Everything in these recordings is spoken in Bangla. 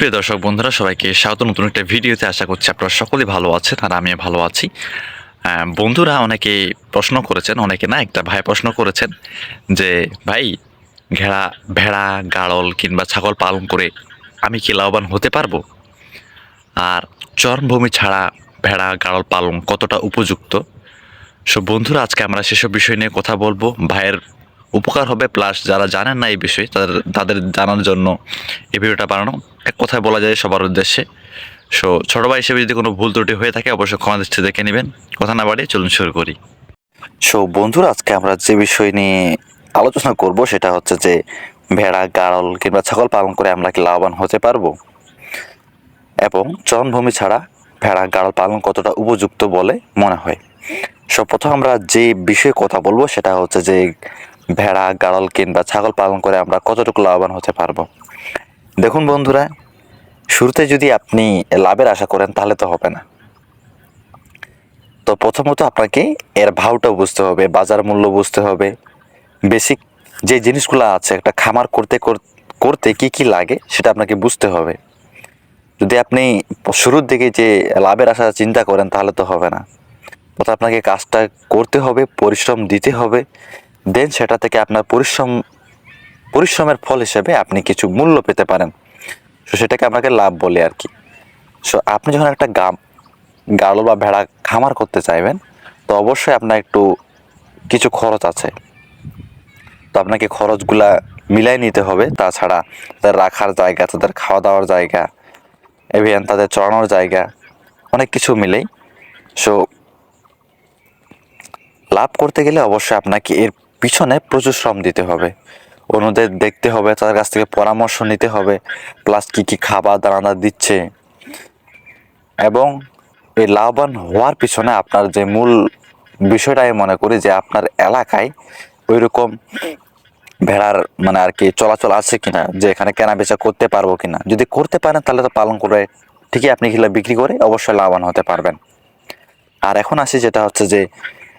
প্রিয় দর্শক বন্ধুরা, সবাইকে স্বাগত। নতুন একটা ভিডিওতে আশা করছি আপনারা সকলেই ভালো আছেন আর আমি ভালো আছি। বন্ধুরা অনেকে প্রশ্ন করেছেন, অনেকে না একটা ভাই প্রশ্ন করেছেন যে, ভাই ঘেড়া ভেড়া, গাড়ল কিংবা ছাগল পালন করে আমি কি লাভবান হতে পারব? আর চরমভূমি ছাড়া ভেড়া, গাড়ল পালন কতটা উপযুক্ত? সো বন্ধুরা, আজকে আমরা সেসব বিষয় নিয়ে কথা বলব। ভাইয়ের উপকার হবে প্লাস যারা জানেন না এই বিষয়ে, তাদের তাদের জানার জন্য এই ভিডিওটা বানানো। এক কথায় বলা যায় সবার উদ্দেশ্যে। সো ছোট ভাই হিসেবে যদি কোনো ভুল ত্রুটি হয়ে থাকে, অবশ্যই ক্ষমা দৃষ্টি দেখে নেবেন। কথা না বাড়িয়ে চলুন শুরু করি। সো বন্ধুরা, আজকে আমরা যে বিষয় নিয়ে আলোচনা করব, সেটা হচ্ছে যে ভেড়া গাড়ল কিংবা ছাগল পালন করে আমরা কি লাভবান হতে পারব? এবং চরণভূমি ছাড়া ভেড়া গাড়ল পালন কতটা উপযুক্ত বলে মনে হয়? সো প্রথম আমরা যে বিষয়ে কথা বলব, সেটা হচ্ছে যে ভেড়া, গাড়ল, কিংবা ছাগল পালন করে আমরা কতটুকু লাভবান হতে পারব? দেখুন বন্ধুরা, শুরুতে যদি আপনি লাভের আশা করেন, তাহলে তো হবে না। তো প্রথমত আপনাকে এর ভাওটা বুঝতে হবে, বাজার মূল্য বুঝতে হবে, বেসিক যে জিনিসগুলো আছে, একটা খামার করতে করতে কি কি লাগে, সেটা আপনাকে বুঝতে হবে। যদি আপনি শুরুর দিকে যে লাভের আশা চিন্তা করেন, তাহলে তো হবে না। প্রথমে আপনাকে কাজটা করতে হবে, পরিশ্রম দিতে হবে দেন সেটা থেকে আপনার পরিশ্রম, পরিশ্রমের ফল হিসেবে আপনি কিছু মূল্য পেতে পারেন। সো সেটাকে আপনাকে লাভ বলে আর কি। সো আপনি যখন একটা গাম গাড়ল বা ভেড়া খামার করতে চাইবেন, তো অবশ্যই আপনার একটু কিছু খরচ আছে। তো আপনাকে খরচগুলা মিলাই নিতে হবে। তাছাড়া তাদের রাখার জায়গা, তাদের খাওয়া দাওয়ার জায়গা এভিয়ান তাদের চড়ানোর জায়গা, অনেক কিছু মিলেই। সো লাভ করতে গেলে অবশ্যই আপনাকে এর পিছনে প্রচুর শ্রম দিতে হবে। অন্যদের দেখতে হবে তাদের কাছ থেকে পরামর্শ নিতে হবে প্লাস কী কী খাবার দানা দিচ্ছে। এবং এই লাভবান হওয়ার পিছনে আপনার যে মূল বিষয়টা আমি মনে করি যে আপনার এলাকায় ওই রকম ভেড়ার মানে আর কি চলাচল আছে কিনা যে এখানে কেনা বেচা করতে পারব কিনা। যদি করতে পারেন তাহলে তো পালন করে ঠিকই আপনি কিলা বিক্রি করে অবশ্যই লাভবান হতে পারবেন। আর এখন আসি যেটা হচ্ছে যে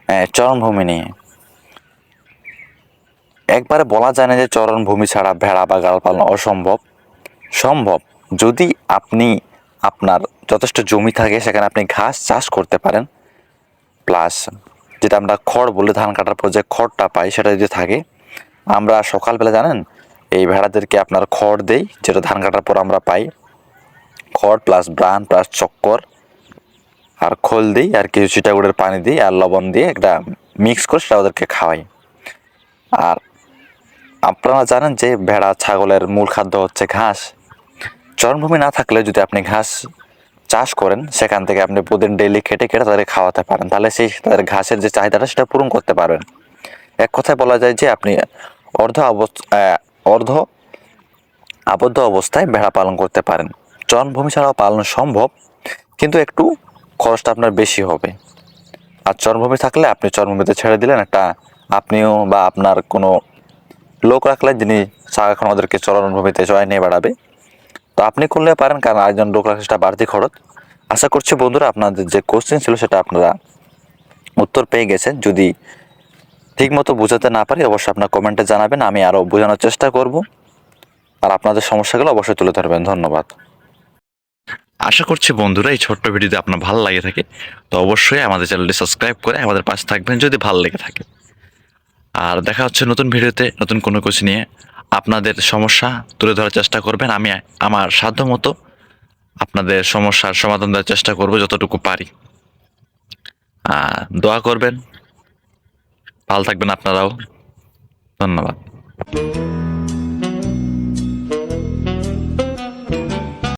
আহ, চরণভূমি নিয়ে। একবারে বলা যায় না যে চরণভূমি ছাড়া ভেড়া বা গাল পালন অসম্ভব। সম্ভব যদি আপনি আপনার যথেষ্ট জমি থাকে, সেখানে আপনি ঘাস চাষ করতে পারেন। প্লাস যেটা আমরা খড় বলে, ধান কাটার পর যে খড়টা পাই, সেটা যদি থাকে, আমরা সকালবেলা জানেন, এই ভেড়াদেরকে আপনার খড় দেই, যেটা ধান কাটার পর আমরা পাই। খড় প্লাস ব্রান প্লাস চক্কর, আর খোল দিই, আর কিছু চিটাগুড়ের পানি দিই, আর লবণ দিয়ে একটা মিক্স করে সেটা ওদেরকে খাওয়াই। আর আপনারা জানেন যে ভেড়া, ছাগলের মূল খাদ্য হচ্ছে ঘাস। চরণভূমি না থাকলে যদি আপনি ঘাস চাষ করেন, সেখান থেকে আপনি প্রতিদিন ডেইলি খেটে কেটে তাদের খাওয়াতে পারেন। তাহলে সেই তাদের ঘাসের যে চাহিদাটা, সেটা পূরণ করতে পারবেন। এক কথায় বলা যায় যে আপনি অর্ধ অর্ধ আবদ্ধ অবস্থায় ভেড়া পালন করতে পারেন। চরণভূমি ছাড়াও পালন সম্ভব, কিন্তু একটু খরচটা আপনার বেশি হবে। আর চরণভূমি থাকলে আপনি চরণভূমিতে ছেড়ে দিলেন, একটা আপনিও বা আপনার কোনো লোক রাখলেন যিনি সারাক্ষণ ওদেরকে চরণভূমিতে চড়াই নিয়ে বেড়াবে। তো আপনি করলে পারেন, কারণ আরেকজন লোক রাখলে সেটা বাড়তি খরচ। আশা করছি বন্ধুরা, আপনাদের যে কোশ্চেন ছিল সেটা আপনারা উত্তর পেয়ে গেছেন। যদি ঠিকমতো বোঝাতে না পারি, অবশ্যই আপনার কমেন্টে জানাবেন, আমি আরও বোঝানোর চেষ্টা করব। আর আপনাদের সমস্যাগুলো অবশ্যই তুলে ধরবেন। ধন্যবাদ। আশা করছি বন্ধুরা, এই ছোট্ট ভিডিওতে আপনার ভালো লাগে থাকে। তো অবশ্যই আমাদের চ্যানেলটি সাবস্ক্রাইব করে আমাদের পাশে থাকবেন, যদি ভালো লেগে থাকে। আর দেখা হচ্ছে নতুন ভিডিওতে নতুন কোনো কিছু নিয়ে। আপনাদের সমস্যা তুলে ধরার চেষ্টা করবেন। আমি আমার সাধ্য মতো আপনাদের সমস্যার সমাধান দেওয়ার চেষ্টা করব যতটুকু পারি। দোয়া করবেন। ভালো থাকবেন আপনারাও। ধন্যবাদ।